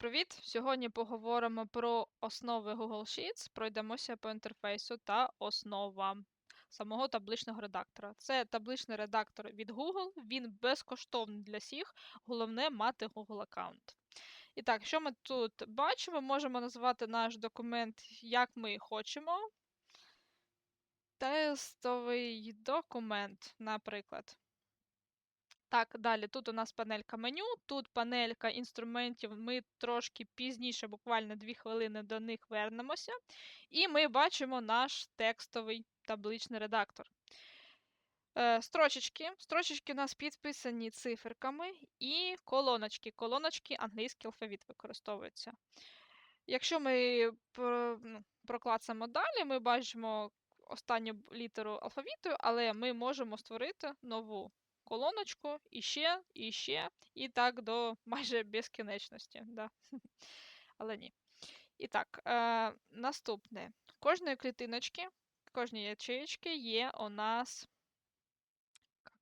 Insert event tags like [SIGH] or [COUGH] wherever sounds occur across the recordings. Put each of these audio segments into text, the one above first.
Привіт! Сьогодні поговоримо про основи Google Sheets, пройдемося по інтерфейсу та основам самого табличного редактора. Це табличний редактор від Google, він безкоштовний для всіх, головне мати Google аккаунт. І так, що ми тут бачимо? Можемо назвати наш документ, як ми хочемо. Тестовий документ, наприклад. Так, далі тут у нас панелька меню, тут панелька інструментів. Ми трошки пізніше, буквально 2 хвилини до них вернемося. І ми бачимо наш текстовий табличний редактор. Е, Строчечки. Строчечки у нас підписані циферками і колоночки. Колоночки англійський алфавіт використовується. Якщо ми ну, проклацаємо далі, ми бачимо останню літеру алфавіту, але ми можемо створити нову колоночку і ще, і ще, і так до [LAUGHS] майже безкінечності. Да. [LAUGHS] Але ні. І так, е, наступне. Кожної клітиночки, кожній ячеєчки є у нас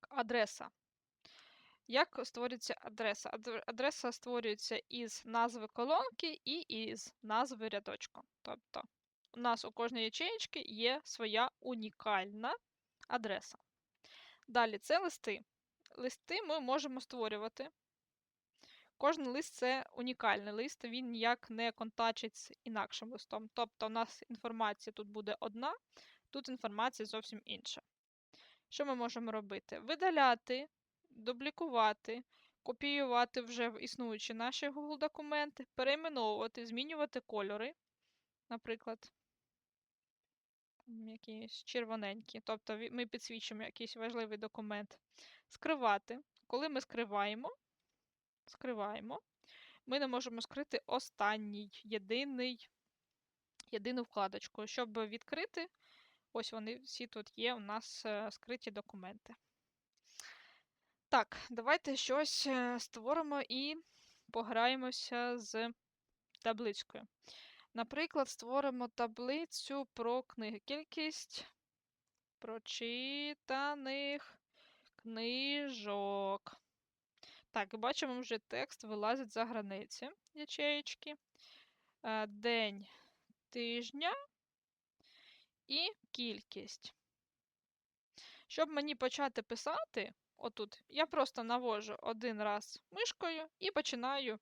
адреса. Як створюється адреса? Адреса створюється із назви колонки і із назви рядочку. Тобто, у нас у кожної ячеєчки є своя унікальна адреса. Далі це листи. Листи ми можемо створювати. Кожен лист це унікальний лист, він ніяк не контачить з інакшим листом. Тобто, у нас інформація тут буде одна, тут інформація зовсім інша. Що ми можемо робити? Видаляти, дублікувати, копіювати вже існуючі наші Google документи, перейменовувати, змінювати кольори, наприклад, якісь червоненькі. Тобто ми підсвічуємо якийсь важливий документ. Скривати. Коли ми скриваємо, скриваємо, ми не можемо скрити останній, єдиний, єдину вкладочку. Щоб відкрити, ось вони всі тут є у нас е, скриті документи. Так, давайте щось е, створимо і пограємося з табличкою. Наприклад, створимо таблицю про книги. Кількість прочитаних книжок. Так, бачимо, вже текст вилазить за границі ячеєчки. Е, День тижня і кількість. Щоб мені почати писати, отут, я просто навожу один раз мишкою і починаю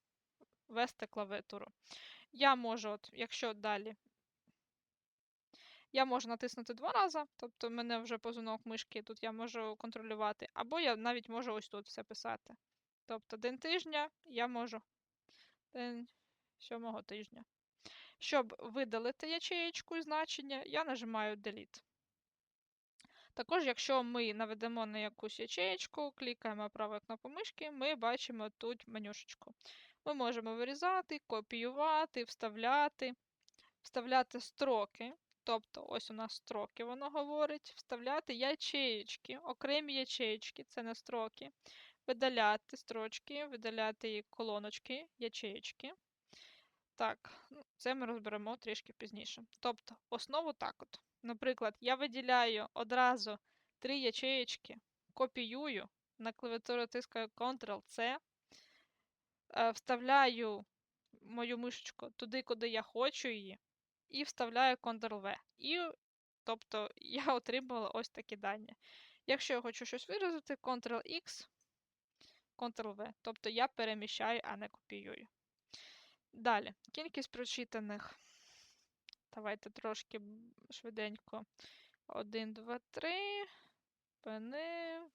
вести клавіатуру. Я можу, от, якщо далі, я можу натиснути два рази, тобто в мене вже позунок мишки, тут я можу контролювати, або я навіть можу ось тут все писати. Тобто день тижня я можу день сьомого тижня. Щоб видалити ячеєчку і значення, я нажимаю Delete. Також, якщо ми наведемо на якусь ячеєчку, клікаємо правою кнопкою мишки, ми бачимо тут менюшечку. Ми можемо вирізати, копіювати, вставляти, вставляти строки. Тобто, ось у нас строки, воно говорить, вставляти ячеєчки, окремі ячеєчки, це не строки, видаляти строчки, видаляти колоночки, ячеєчки. Так, ну, це ми розберемо трішки пізніше. Тобто, основу так от. Наприклад, я виділяю одразу три ячеєчки, копіюю, на клавіатуру тискаю Ctrl-C, вставляю мою мишечку туди, куди я хочу її, і вставляю Ctrl-V. І, тобто, [LAUGHS] я отримала ось такі дані. Якщо я хочу щось виразити, Ctrl-X, Ctrl-V. Тобто я переміщаю, а не копіюю. Далі, кількість прочитаних. Давайте трошки швиденько. 1, 2, 3. ПН,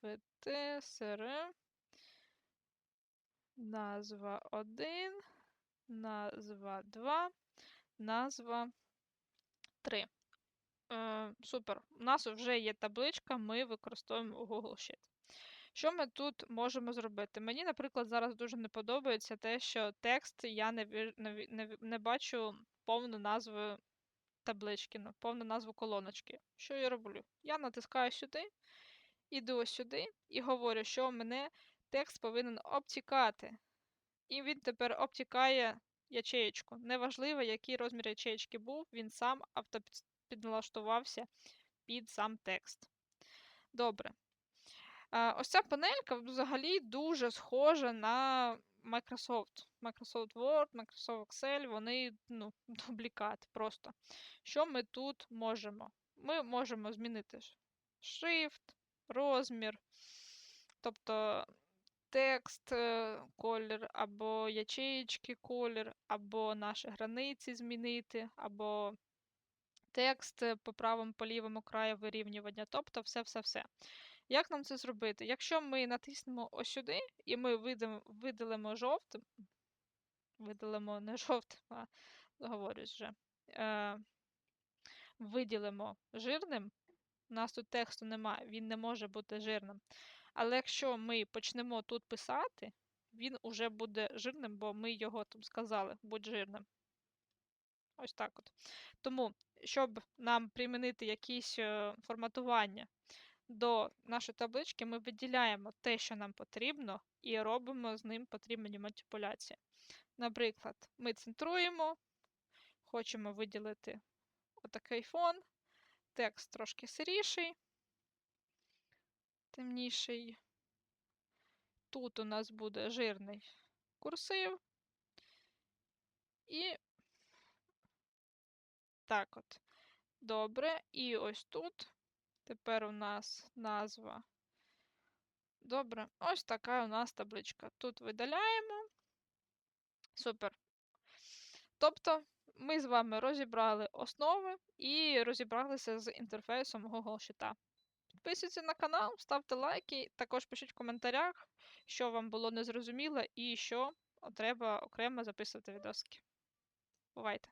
ВТ, СР. Назва 1. Назва 2. Назва 3. Е, супер. У нас вже є табличка, ми використовуємо Google Sheet. Що ми тут можемо зробити? Мені, наприклад, зараз дуже не подобається те, що текст я не, не, не, не бачу повну назву таблички, ну, повну назву колоночки. Що я роблю? Я натискаю сюди, іду сюди і говорю, що мене текст повинен обтікати. І він тепер обтікає ячеєчку. Неважливо, який розмір ячеєчки був, він сам автопідналаштувався під сам текст. Добре. Ось ця панелька взагалі дуже схожа на Microsoft. Microsoft Word, Microsoft Excel, вони ну, [LAUGHS] дублікат просто. Що ми тут можемо? Ми можемо змінити шрифт, розмір, тобто текст, е, колір, або ячеїчки колір, або наші границі змінити, або текст е, по правому по лівому краю вирівнювання, тобто все-все-все. Як нам це зробити? Якщо ми натиснемо ось сюди, і ми видалимо жовтим, видалимо не жовтим, а заговорюсь вже, е, виділимо жирним, у нас тут тексту немає, він не може бути жирним. Але якщо ми почнемо тут писати, він уже буде жирним, бо ми його там сказали, будь жирним. Ось так от. Тому, щоб нам примінити якісь е, форматування до нашої таблички, ми виділяємо те, що нам потрібно, і робимо з ним потрібні маніпуляції. Наприклад, ми центруємо, хочемо виділити отакий фон, текст трошки сиріший, темніший. Тут у нас буде жирний курсив. І так от. Добре. І ось тут. Тепер у нас назва. Добре. Ось така у нас табличка. Тут видаляємо. Супер. Тобто, ми з вами розібрали основи і розібралися з інтерфейсом Google Sheet. Підписуйтесь на канал, ставте лайки, також пишіть в коментарях, що вам було незрозуміло і що треба окремо записувати відоски. Бувайте!